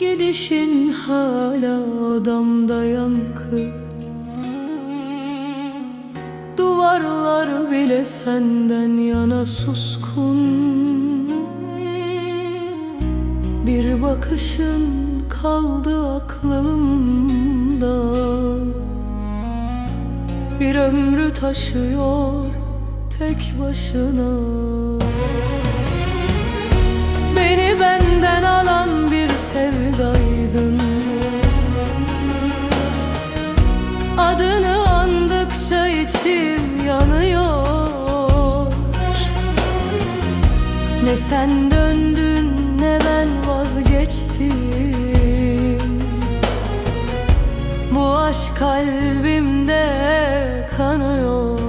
Gidişin hala odamda yankı. Duvarlar bile senden yana suskun. Bir bakışın kaldı aklımda. Bir ömrü taşıyor tek başına içim yanıyor. Ne sen döndün ne ben vazgeçtim. Bu aşk kalbimde kanıyor.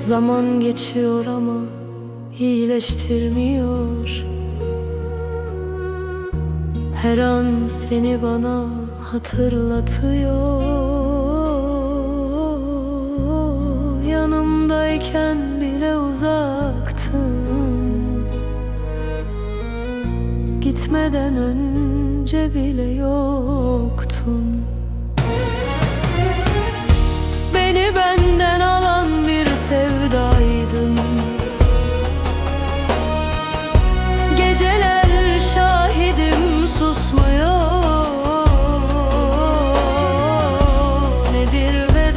Zaman geçiyor ama iyileştirmiyor Her an seni bana hatırlatıyor. Yanımdayken bile uzaktın Gitmeden önce bile yoktun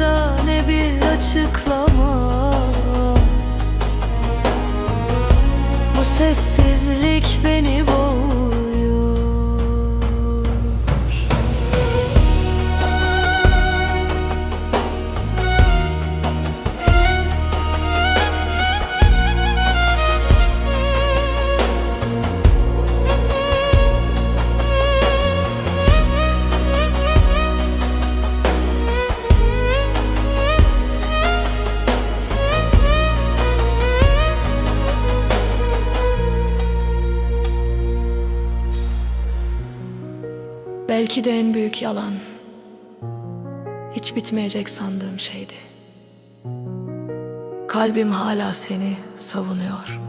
veda ne bir açıklama. Bu sessizlik beni Belki de en büyük yalan hiç bitmeyecek sandığım şeydi. Kalbim hala seni savunuyor.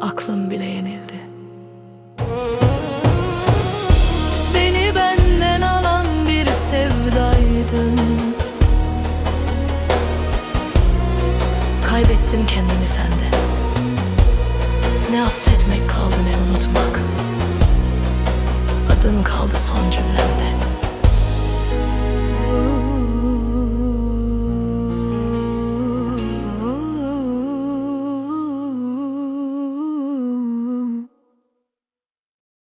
Aklım bile yenildi. Beni benden alan bir sevdaydın Kaybettim kendimi sende. Ne affetmek kaldı ne unutmak.